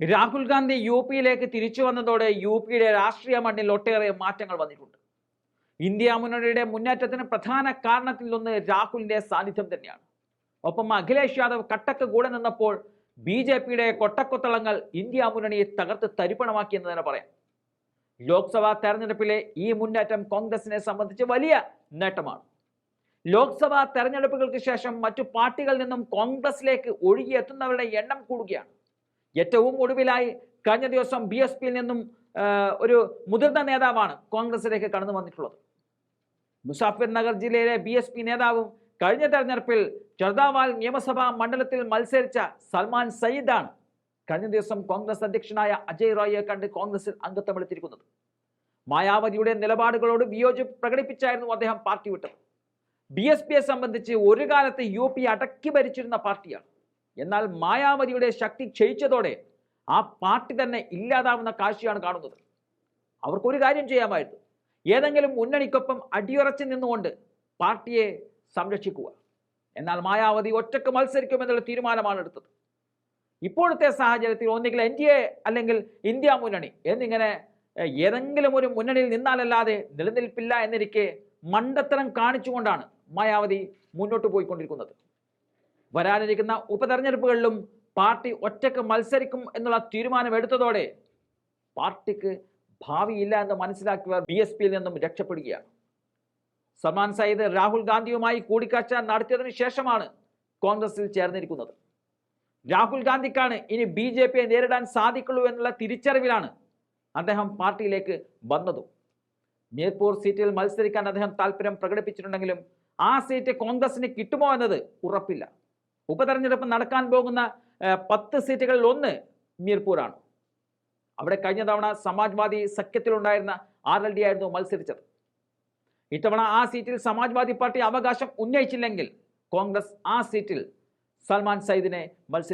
Rahul Gandhi U പിയിലേക്ക് തിരിച്ചു വന്നതോടെ യു പിയുടെ രാഷ്ട്രീയ മണ്ണിൽ ഒട്ടേറെ മാറ്റങ്ങൾ വന്നിട്ടുണ്ട്. ഇന്ത്യ മുന്നണിയുടെ മുന്നേറ്റത്തിന് പ്രധാന കാരണത്തിലൊന്ന് രാഹുലിന്റെ സാന്നിധ്യം തന്നെയാണ്. ഒപ്പം അഖിലേഷ് യാദവ് കട്ടക്ക് കൂടെ നിന്നപ്പോൾ ബി ജെ പിയുടെ കൊട്ടക്കൊത്തളങ്ങൾ ഇന്ത്യ മുന്നണിയെ തകർത്ത് തരിപ്പണമാക്കി എന്ന് തന്നെ പറയാം. ലോക്സഭാ തെരഞ്ഞെടുപ്പിലെ ഈ മുന്നേറ്റം കോൺഗ്രസിനെ സംബന്ധിച്ച് വലിയ നേട്ടമാണ്. ലോക്സഭാ തെരഞ്ഞെടുപ്പുകൾക്ക് ശേഷം മറ്റു പാർട്ടികളിൽ നിന്നും കോൺഗ്രസിലേക്ക് ഒഴുകിയെത്തുന്നവരുടെ എണ്ണം കൂടുകയാണ്. ഏറ്റവും ഒടുവിലായി കഴിഞ്ഞ ദിവസം ബി എസ് പിയിൽ നിന്നും ഒരു മുതിർന്ന നേതാവാണ് കോൺഗ്രസിലേക്ക് കടന്നു വന്നിട്ടുള്ളത്. മുസാഫിർ നഗർ ജില്ലയിലെ ബി എസ് പി നേതാവും കഴിഞ്ഞ തെരഞ്ഞെടുപ്പിൽ ചർദാവാൽ നിയമസഭാ മണ്ഡലത്തിൽ മത്സരിച്ച സൽമാൻ സയ്യിദാണ് കഴിഞ്ഞ ദിവസം കോൺഗ്രസ് അധ്യക്ഷനായ അജയ് റോയിയെ കണ്ട് കോൺഗ്രസിൽ അംഗത്വമെടുത്തിരിക്കുന്നത് മായാവതിയുടെ നിലപാടുകളോട് വിയോജിപ്പ് പ്രകടിപ്പിച്ചായിരുന്നു അദ്ദേഹം പാർട്ടി വിട്ടത്. ബി എസ് പിയെ സംബന്ധിച്ച് ഒരു കാലത്ത് യു പി അടക്കി ഭരിച്ചിരുന്ന പാർട്ടിയാണ്. എന്നാൽ മായാവതിയുടെ ശക്തി ക്ഷയിച്ചതോടെ ആ പാർട്ടി തന്നെ ഇല്ലാതാവുന്ന കാഴ്ചയാണ് കാണുന്നത്. അവർക്കൊരു കാര്യം ചെയ്യാമായിരുന്നു. ഏതെങ്കിലും മുന്നണിക്കൊപ്പം അടിയുറച്ച് നിന്നുകൊണ്ട് പാർട്ടിയെ സംരക്ഷിക്കുക. എന്നാൽ മായാവതി ഒറ്റയ്ക്ക് മത്സരിക്കുമെന്നുള്ള തീരുമാനമാണ് എടുത്തത്. ഇപ്പോഴത്തെ സാഹചര്യത്തിൽ ഒന്നുകിൽ എൻ ഡി എ അല്ലെങ്കിൽ ഇന്ത്യ മുന്നണി എന്നിങ്ങനെ ഏതെങ്കിലും ഒരു മുന്നണിയിൽ നിന്നാലല്ലാതെ നിലനിൽപ്പില്ല എന്നിരിക്കെ മണ്ടത്തരം കാണിച്ചുകൊണ്ടാണ് മായാവതി മുന്നോട്ട് പോയിക്കൊണ്ടിരിക്കുന്നത്. വരാനിരിക്കുന്ന ഉപതെരഞ്ഞെടുപ്പുകളിലും പാർട്ടി ഒറ്റയ്ക്ക് മത്സരിക്കും എന്നുള്ള തീരുമാനമെടുത്തതോടെ പാർട്ടിക്ക് ഭാവിയില്ല എന്ന് മനസ്സിലാക്കിയവർ ബി എസ് പിയിൽ നിന്നും രക്ഷപ്പെടുകയാണ്. സൽമാൻ സയ്യിദ് രാഹുൽ ഗാന്ധിയുമായി കൂടിക്കാഴ്ച നടത്തിയതിനു ശേഷമാണ് കോൺഗ്രസിൽ ചേർന്നിരിക്കുന്നത്. രാഹുൽ ഗാന്ധിക്കാണ് ഇനി ബി ജെ പിയെ നേരിടാൻ സാധിക്കുള്ളൂ എന്നുള്ള തിരിച്ചറിവിലാണ് അദ്ദേഹം പാർട്ടിയിലേക്ക് വന്നതും. മീർപൂർ സീറ്റിൽ മത്സരിക്കാൻ അദ്ദേഹം താല്പര്യം പ്രകടിപ്പിച്ചിട്ടുണ്ടെങ്കിലും ആ സീറ്റ് കോൺഗ്രസിന് കിട്ടുമോ എന്നത് ഉറപ്പില്ല. ഉപതെരഞ്ഞെടുപ്പ് നടക്കാൻ പോകുന്ന പത്ത് സീറ്റുകളിൽ ഒന്ന് മീർപൂരാണ്. അവിടെ കഴിഞ്ഞ തവണ സമാജ്വാദി സഖ്യത്തിലുണ്ടായിരുന്ന ആർ എൽ ഡി ആയിരുന്നു മത്സരിച്ചത്. ഇത്തവണ ആ സീറ്റിൽ സമാജ്വാദി പാർട്ടി അവകാശം ഉന്നയിച്ചില്ലെങ്കിൽ കോൺഗ്രസ് ആ സീറ്റിൽ സൽമാൻ സയ്യിദിനെ മത്സരി